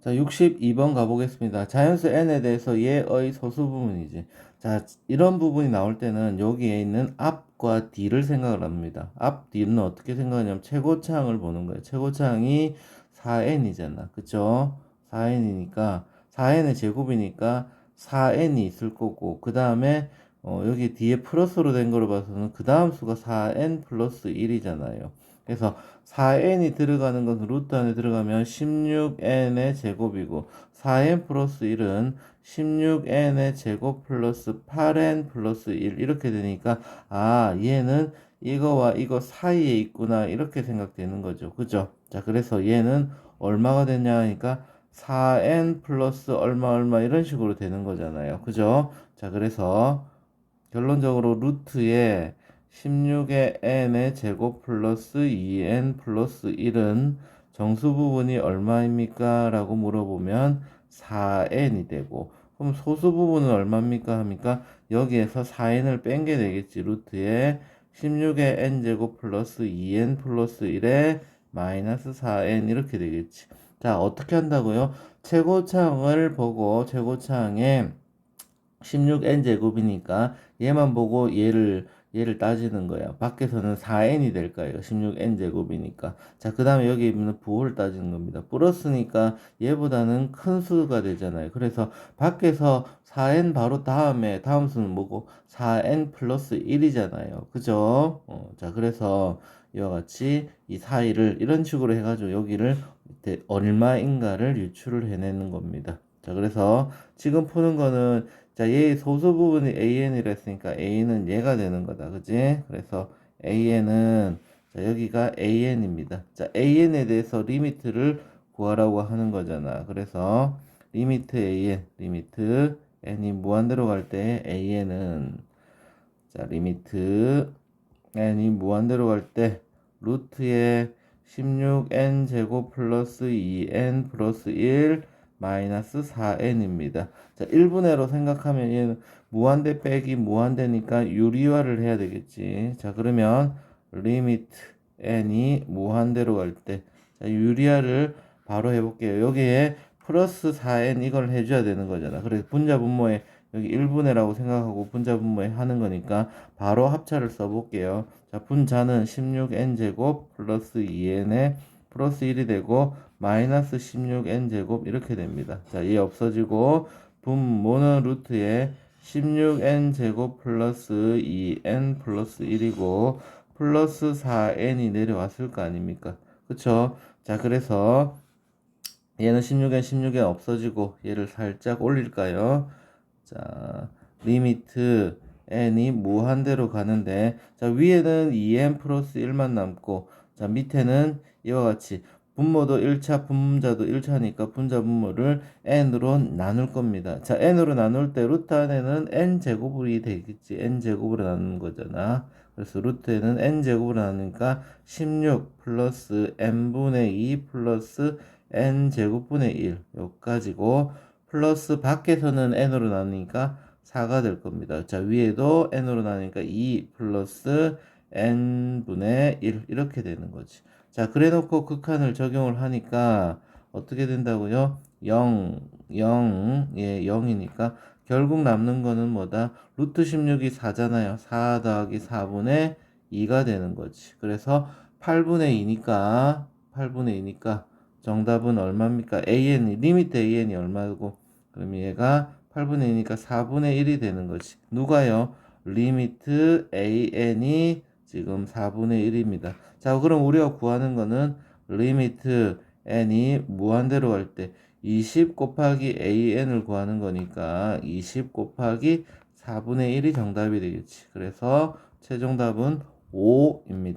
자, 62번 가보겠습니다. 자연수 n에 대해서 예의 소수 부분이지. 자, 이런 부분이 나올 때는 여기에 있는 앞과 뒤를 생각을 합니다. 앞, 뒤는 어떻게 생각하냐면 최고차항을 보는 거예요. 최고차항이 4n이잖아. 그쵸? 4n이니까, 4n의 제곱이니까 4n이 있을 거고, 그 다음에 어, 여기 뒤에 플러스로 된 거로 봐서는 그 다음 수가 4n 플러스 1이잖아요. 그래서 4n이 들어가는 것은 루트 안에 들어가면 16n의 제곱이고 4n 플러스 1은 16n의 제곱 플러스 8n 플러스 1 이렇게 되니까 아 얘는 이거와 이거 사이에 있구나 이렇게 생각되는 거죠. 그죠? 자 그래서 얘는 얼마가 되냐 하니까 4n 플러스 얼마 얼마 이런 식으로 되는 거잖아요. 그죠? 자 그래서 결론적으로 루트에 16의 n의 제곱 플러스 2n 플러스 1은 정수 부분이 얼마입니까? 라고 물어보면 4n이 되고 그럼 소수 부분은 얼마입니까? 합니까? 여기에서 4n을 뺀 게 되겠지. 루트에 16의 n제곱 플러스 2n 플러스 1에 마이너스 4n 이렇게 되겠지. 자, 어떻게 한다고요? 최고차항을 보고 최고차항에 16n 제곱이니까 얘만 보고 얘를 얘를 따지는 거야. 밖에서는 4n이 될 거예요. 16n 제곱이니까. 자, 그 다음에 여기 있는 부호를 따지는 겁니다. 플러스니까 얘보다는 큰 수가 되잖아요. 그래서 밖에서 4n 바로 다음에 다음 수는 뭐고 4n 플러스 1이잖아요. 그죠? 어, 자, 그래서 이와 같이 이 사이를 이런 식으로 해가지고 여기를 얼마인가를 유출을 해내는 겁니다. 자, 그래서 지금 푸는 거는 자, 얘 소수 부분이 an이라 했으니까 a는 얘가 되는 거다. 그지? 그래서 an은 자, 여기가 an입니다. 자, an에 대해서 리미트를 구하라고 하는 거잖아. 그래서 리미트 an, 리미트 n이 무한대로 갈 때 an은 자, 리미트 n이 무한대로 갈 때 루트에 16n 제곱 플러스 2n 플러스 1 마이너스 4n입니다. 자, 1분의로 생각하면 얘는 무한대 빼기 무한대니까 유리화를 해야 되겠지. 자, 그러면 리미트 n이 무한대로 갈 때, 자, 유리화를 바로 해볼게요. 여기에 플러스 4n 이걸 해줘야 되는 거잖아. 그래서 분자 분모에 여기 1분의라고 생각하고 분자 분모에 하는 거니까 바로 합차를 써볼게요. 자, 분자는 16n 제곱 플러스 2n에 플러스 1이 되고 마이너스 16n 제곱 이렇게 됩니다. 자, 얘 없어지고 분모는 루트에 16n 제곱 플러스 2n 플러스 1이고 플러스 4n이 내려왔을 거 아닙니까? 그쵸? 자, 그래서 얘는 16n, 16n 없어지고 얘를 살짝 올릴까요? 자, 리미트 n이 무한대로 가는데 자, 위에는 2n 플러스 1만 남고 자, 밑에는 이와 같이 분모도 1차, 분자도 1차니까 분자 분모를 n으로 나눌 겁니다. 자, n으로 나눌 때 루트 안에는 n 제곱이 되겠지. n 제곱으로 나누는 거잖아. 그래서 루트에는 n 제곱으로 나누니까 16 플러스 n분의 2 플러스 n 제곱분의 1 여기까지고 플러스 밖에서는 n으로 나누니까 4가 될 겁니다. 자, 위에도 n으로 나누니까 2 플러스 n분의 1 이렇게 되는 거지. 자, 그래 놓고 극한을 적용을 하니까 어떻게 된다고요? 0, 0, 예, 0이니까 결국 남는 거는 뭐다? 루트 16이 4잖아요. 4 더하기 4분의 2가 되는 거지. 그래서 8분의 2니까, 8분의 2니까 정답은 얼마입니까? AN이, 리미트 AN이 얼마고? 그럼 얘가 8분의 2니까 4분의 1이 되는 거지. 누가요? 리미트 AN이 지금 4분의 1입니다. 자, 그럼 우리가 구하는 거는 리미트 n이 무한대로 갈 때 20 곱하기 an을 구하는 거니까 20 곱하기 4분의 1이 정답이 되겠지. 그래서 최종답은 5입니다.